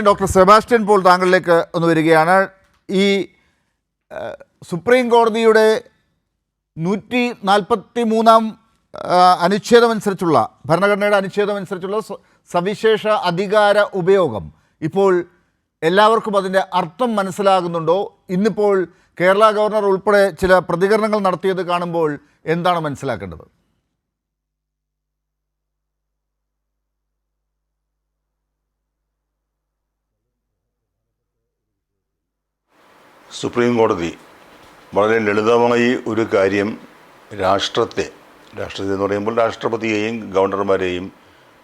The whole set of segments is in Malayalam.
ഡോക്ടർ സെബാസ്റ്റ്യൻ പോൾ താങ്കളിലേക്ക് ഒന്ന് വരികയാണ്. ഈ സുപ്രീം കോടതിയുടെ നൂറ്റി നാൽപ്പത്തി മൂന്നാം അനുച്ഛേദമനുസരിച്ചുള്ള ഭരണഘടനയുടെ അനുച്ഛേദമനുസരിച്ചുള്ള സവിശേഷ അധികാര ഉപയോഗം ഇപ്പോൾ എല്ലാവർക്കും അതിന്റെ അർത്ഥം മനസ്സിലാകുന്നുണ്ടോ? ഇന്നിപ്പോൾ കേരള ഗവർണർ ഉൾപ്പെടെ ചില പ്രതികരണങ്ങൾ നടത്തിയത് കാണുമ്പോൾ എന്താണ് മനസ്സിലാക്കേണ്ടത്? സുപ്രീം കോടതി വളരെ ലളിതമായി ഒരു കാര്യം രാഷ്ട്രത്തെ രാഷ്ട്രത്തെ എന്ന് പറയുമ്പോൾ രാഷ്ട്രപതിയെയും ഗവർണർമാരെയും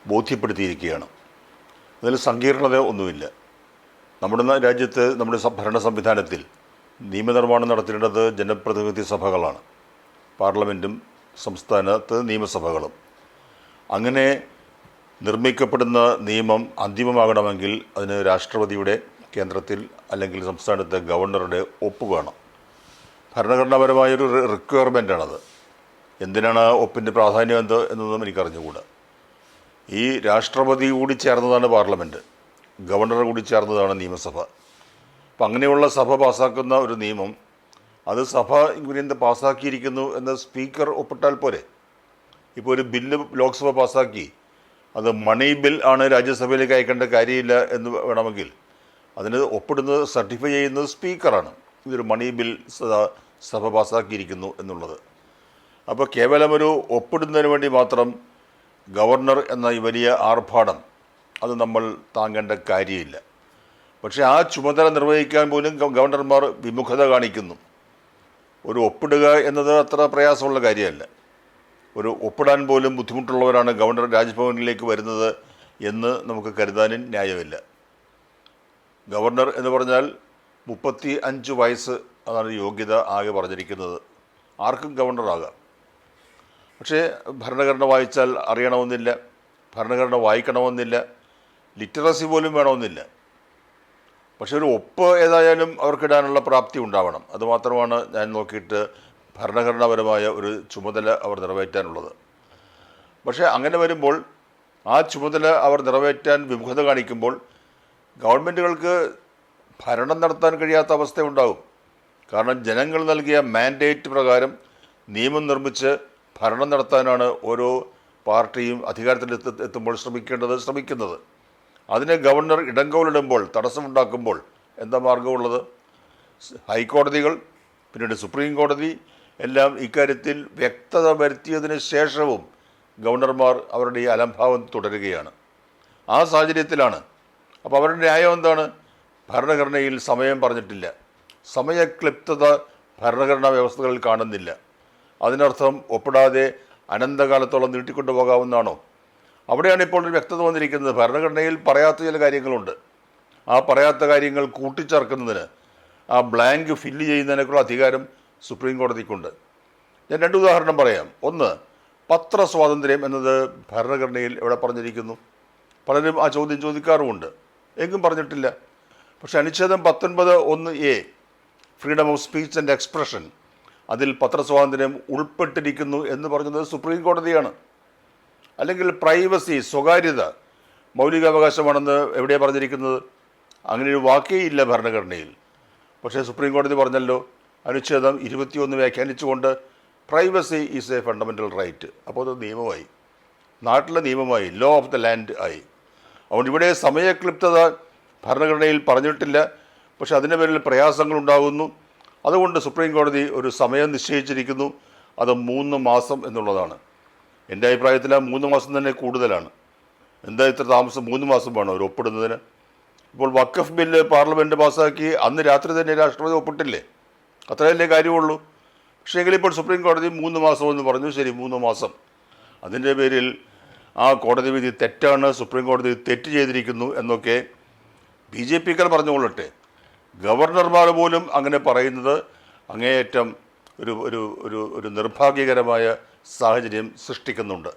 ബോധ്യപ്പെടുത്തിയിരിക്കുകയാണ്. അതിൽ സങ്കീർണത ഒന്നുമില്ല. നമ്മുടെ രാജ്യത്ത് നമ്മുടെ ഭരണ സംവിധാനത്തിൽ നിയമനിർമ്മാണം നടത്തേണ്ടത് ജനപ്രതിനിധി സഭകളാണ്. പാർലമെന്റും സംസ്ഥാനത്ത് നിയമസഭകളും. അങ്ങനെ നിർമ്മിക്കപ്പെടുന്ന നിയമം അന്തിമമാകണമെങ്കിൽ അതിന് രാഷ്ട്രപതിയുടെ കേന്ദ്രത്തിൽ അല്ലെങ്കിൽ സംസ്ഥാനത്തെ ഗവർണറുടെ ഒപ്പ് വേണം. ഭരണഘടനാപരമായൊരു റിക്വയർമെന്റാണത് എന്തിനാണ് ഒപ്പിന്റെ പ്രാധാന്യം എന്ത് എന്നൊന്നും എനിക്കറിഞ്ഞുകൂടാ. ഈ രാഷ്ട്രപതി കൂടി ചേർന്നതാണ് പാർലമെന്റ് ഗവർണർ കൂടി ചേർന്നതാണ് നിയമസഭ. അപ്പം അങ്ങനെയുള്ള സഭ പാസ്സാക്കുന്ന ഒരു നിയമം അത് സഭ ഇങ്ങനെ പാസ്സാക്കിയിരിക്കുന്നു എന്ന് സ്പീക്കർ ഒപ്പിട്ടാൽ പോരെ? ഇപ്പോൾ ഒരു ബില്ല് ലോക്സഭ പാസ്സാക്കി അത് മണി ബിൽ ആണ് രാജ്യസഭയിലേക്ക് അയക്കേണ്ട കാര്യമില്ല എന്ന് വേണമെങ്കിൽ അതിന് ഒപ്പിടുന്നത് സർട്ടിഫൈ ചെയ്യുന്നത് സ്പീക്കറാണ്. ഇതൊരു മണി ബിൽ സഭ പാസ്സാക്കിയിരിക്കുന്നു എന്നുള്ളത്. അപ്പോൾ കേവലം ഒരു ഒപ്പിടുന്നതിന് വേണ്ടി മാത്രം ഗവർണർ എന്ന ഈ വലിയ ആർഭാടം അത് നമ്മൾ താങ്ങേണ്ട കാര്യമില്ല. പക്ഷേ ആ ചുമതല നിർവഹിക്കാൻ പോലും ഗവർണർമാർ വിമുഖത കാണിക്കുന്നു. ഒരു ഒപ്പിടുക എന്നത് അത്ര പ്രയാസമുള്ള കാര്യമല്ല. ഒരു ഒപ്പിടാൻ പോലും ബുദ്ധിമുട്ടുള്ളവരാണ് ഗവർണർ രാജ്ഭവനിലേക്ക് വരുന്നത് എന്ന് നമുക്ക് കരുതാനും ന്യായമില്ല. ഗവർണർ എന്ന് പറഞ്ഞാൽ മുപ്പത്തി അഞ്ച് വയസ്സ് അതാണ് യോഗ്യത ആകെ പറഞ്ഞിരിക്കുന്നത്. ആർക്കും ഗവർണറാകാം പക്ഷേ ഭരണഘടന വായിച്ചാൽ അറിയണമെന്നില്ല ഭരണഘടന വായിക്കണമെന്നില്ല ലിറ്ററസി പോലും വേണമെന്നില്ല. പക്ഷേ ഒരു ഒപ്പ് ഏതായാലും അവർക്കിടാനുള്ള പ്രാപ്തി ഉണ്ടാവണം. അതുമാത്രമാണ് ഞാൻ നോക്കിയിട്ട് ഭരണഘടനാപരമായ ഒരു ചുമതല അവർ നിറവേറ്റാനുള്ളത്. പക്ഷേ അങ്ങനെ വരുമ്പോൾ ആ ചുമതല അവർ നിറവേറ്റാൻ വിമുഖത കാണിക്കുമ്പോൾ ഗവൺമെന്റുകൾക്ക് ഭരണം നടത്താൻ കഴിയാത്ത അവസ്ഥ ഉണ്ടാകും കാരണം ജനങ്ങൾ നൽകിയ മാൻഡേറ്റ് പ്രകാരം നിയമം നിർമ്മിച്ച് ഭരണം നടത്താനാണ് ഓരോ പാർട്ടിയും അധികാരത്തിൽ എത്തി എത്തുമ്പോൾ ശ്രമിക്കേണ്ടത് ശ്രമിക്കുന്നത്. അതിനെ ഗവർണർ ഇടങ്കോലിടുമ്പോൾ തടസ്സമുണ്ടാക്കുമ്പോൾ എന്താ മാർഗമുള്ളത് ഹൈക്കോടതികൾ പിന്നീട് സുപ്രീം കോടതി എല്ലാം ഇക്കാര്യത്തിൽ വ്യക്തത വരുത്തിയതിന് ശേഷവും ഗവർണർമാർ അവരുടെ ഈ അലംഭാവം തുടരുകയാണ്. ആ സാഹചര്യത്തിലാണ് അപ്പോൾ അവരുടെ ന്യായം എന്താണ്? ഭരണഘടനയിൽ സമയം പറഞ്ഞിട്ടില്ല. സമയക്ലിപ്തത ഭരണഘടനാ വ്യവസ്ഥകളിൽ കാണുന്നില്ല. അതിനർത്ഥം ഒപ്പിടാതെ അനന്തകാലത്തോളം നീട്ടിക്കൊണ്ടു പോകാവുന്നതാണോ? അവിടെയാണ് ഇപ്പോൾ ഒരു വ്യക്തത വന്നിരിക്കുന്നത്. ഭരണഘടനയിൽ പറയാത്ത ചില കാര്യങ്ങളുണ്ട്. ആ പറയാത്ത കാര്യങ്ങൾ കൂട്ടിച്ചേർക്കുന്നതിന് ആ ബ്ലാങ്ക് ഫില്ല് ചെയ്യുന്നതിനേക്കുള്ള അധികാരം സുപ്രീം കോടതിക്കുണ്ട്. ഞാൻ രണ്ട് ഉദാഹരണം പറയാം. ഒന്ന് പത്രസ്വാതന്ത്ര്യം എന്നത് ഭരണഘടനയിൽ എവിടെ പറഞ്ഞിരിക്കുന്നു? പലരും ആ ചോദ്യം ചോദിക്കാറുമുണ്ട്. എങ്ങും പറഞ്ഞിട്ടില്ല. പക്ഷേ അനുച്ഛേദം പത്തൊൻപത് ഒന്ന് A freedom of speech and expression അതിൽ പത്രസ്വാതന്ത്ര്യം ഉൾപ്പെട്ടിരിക്കുന്നു എന്ന് പറഞ്ഞത് സുപ്രീം കോടതിയാണ് അല്ലെങ്കിൽ പ്രൈവസി സ്വകാര്യത മൗലികാവകാശമാണെന്ന് എവിടെയാണ് പറഞ്ഞിരിക്കുന്നത്? അങ്ങനെ ഒരു വാക്കേ ഇല്ല ഭരണഘടനയിൽ. പക്ഷേ സുപ്രീം കോടതി പറഞ്ഞല്ലോ അനുച്ഛേദം ഇരുപത്തിയൊന്ന് വ്യാഖ്യാനിച്ചുകൊണ്ട് privacy is a fundamental right അപ്പോൾ അത് നിയമമായി. നാട്ടിലെ നിയമമായി ലോ ഓഫ് ദ ലാൻഡ് ആയി. അതുകൊണ്ട് ഇവിടെ സമയക്ലിപ്തത ഭരണഘടനയിൽ പറഞ്ഞിട്ടില്ല. പക്ഷെ അതിന്റെ പേരിൽ പ്രയാസങ്ങളുണ്ടാകുന്നു. അതുകൊണ്ട് സുപ്രീം കോടതി ഒരു സമയം നിശ്ചയിച്ചിരിക്കുന്നു. അത് മൂന്ന് മാസം എന്നുള്ളതാണ്. എന്റെ അഭിപ്രായത്തിൽ ആ മൂന്ന് മാസം തന്നെ കൂടുതലാണ്. എന്താ ഇത്ര താമസം മൂന്ന് മാസം വേണം അവർ ഒപ്പിടുന്നതിന്? ഇപ്പോൾ വക്കഫ് ബില്ല് പാർലമെന്റ് പാസ്സാക്കി അന്ന് രാത്രി തന്നെ രാഷ്ട്രപതി ഒപ്പിട്ടില്ലേ? അത്രയല്ലേ കാര്യമുള്ളൂ. പക്ഷേ എങ്കിൽ ഇപ്പോൾ സുപ്രീം കോടതി മൂന്ന് മാസം എന്ന് പറഞ്ഞു. ശരി മൂന്ന് മാസം. അതിന്റെ പേരിൽ ആ കോടതി വിധി തെറ്റാണ് സുപ്രീം കോടതി തെറ്റ് ചെയ്തിരിക്കുന്നു എന്നൊക്കെ ബി ജെ പിക്കാർ പറഞ്ഞുകൊള്ളട്ടെ. ഗവർണർമാർ പോലും അങ്ങനെ പറയുന്നത് അങ്ങേയറ്റം ഒരു ഒരു ഒരു ഒരു നിർഭാഗ്യകരമായ സാഹചര്യം സൃഷ്ടിക്കുന്നുണ്ട്.